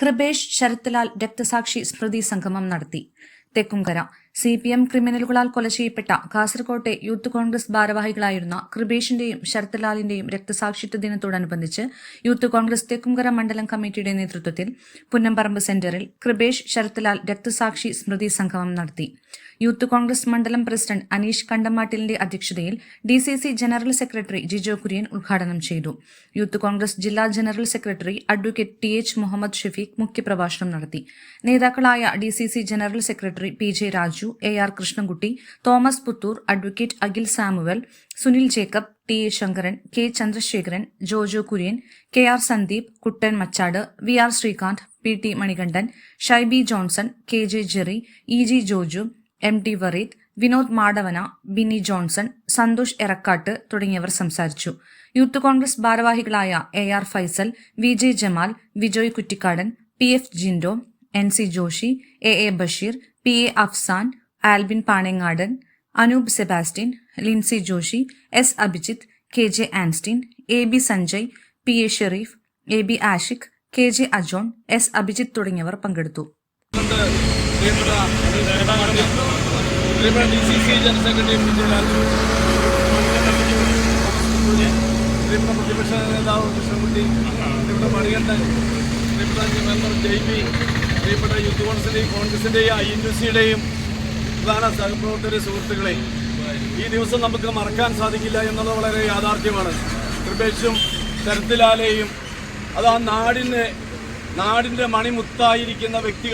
കൃപേഷ് ശരത്ലാൽ രക്തസാക്ഷി സ്മൃതി സംഗമം നടത്തി. തെക്കുംകര സി പി എം ക്രിമിനലുകളാൽ കൊല ചെയ്യപ്പെട്ട കാസർകോട്ടെ യൂത്ത് കോൺഗ്രസ് ഭാരവാഹികളായിരുന്ന കൃപേഷിന്റെയും ശരത്ലാലിന്റെയും രക്തസാക്ഷിത്വ ദിനത്തോടനുബന്ധിച്ച് യൂത്ത് കോൺഗ്രസ് തെക്കുംകര മണ്ഡലം കമ്മിറ്റിയുടെ നേതൃത്വത്തിൽ പുന്നമ്പറമ്പ് സെന്ററിൽ കൃപേഷ് ശരത്ലാൽ രക്തസാക്ഷി സ്മൃതി സംഗമം നടത്തി. യൂത്ത് കോൺഗ്രസ് മണ്ഡലം പ്രസിഡന്റ് അനീഷ് കണ്ടമാട്ടിലിന്റെ അധ്യക്ഷതയിൽ D C C general secretary Jijo Kurian ഉദ്ഘാടനം ചെയ്തു. യൂത്ത് കോൺഗ്രസ് ജില്ലാ general secretary advocate T H Muhammad Shafeeq മുഖ്യപ്രഭാഷണം നടത്തി. നേതാക്കളായ D C C general secretary P J Raju A R Krishnankutty Thomas Puthur advocate Akhil Samuel Sunil Jacob T A Sankaran K Chandrasekharan Jojo Kurian K R Sandeep Kuttan Machad V R Sreekanth P T Manikandan Shaiby Johnson K J Jerry E G Joju M T Vareed Vinod Madavana Binny Johnson Santhosh Erakkat തുടങ്ങിയവർ സംസാരിച്ചു. Youth Congress ഭാരവാഹികളായ A R Faisal V J Jamal Vijoy Kuttikkadan P F Jindo N C Joshy A A Basheer P A Afsan Albin Panengadan Anoop Sebastian Lincy Joshy S Abhijith K J Anstin A B Sanjay P A Shereef A B Ashiq K J Ajohn S Abhijith തുടങ്ങിയവർ പങ്കെടുത്തു. P J പ്രതിപക്ഷ നേതാവ് കൃഷ്ണൻകുട്ടി. ഇവിടെ Manikandan. Member Jaibi പ്രിയപ്പെട്ട youth കോൺഗ്രസിന്റെയും കോൺഗ്രസിന്റെയും I N സിയുടെയും പ്രധാന സഹപ്രവർത്തക സുഹൃത്തുക്കളെ ഈ ദിവസം നമുക്ക് മറക്കാൻ സാധിക്കില്ല എന്നുള്ളത് വളരെ യാഥാർത്ഥ്യമാണ്. കൃപേഷും ശരത്ലാലെയും അത് ആ നാടിന് നാടിന്റെ മണിമുത്തായിരിക്കുന്ന വ്യക്തികൾ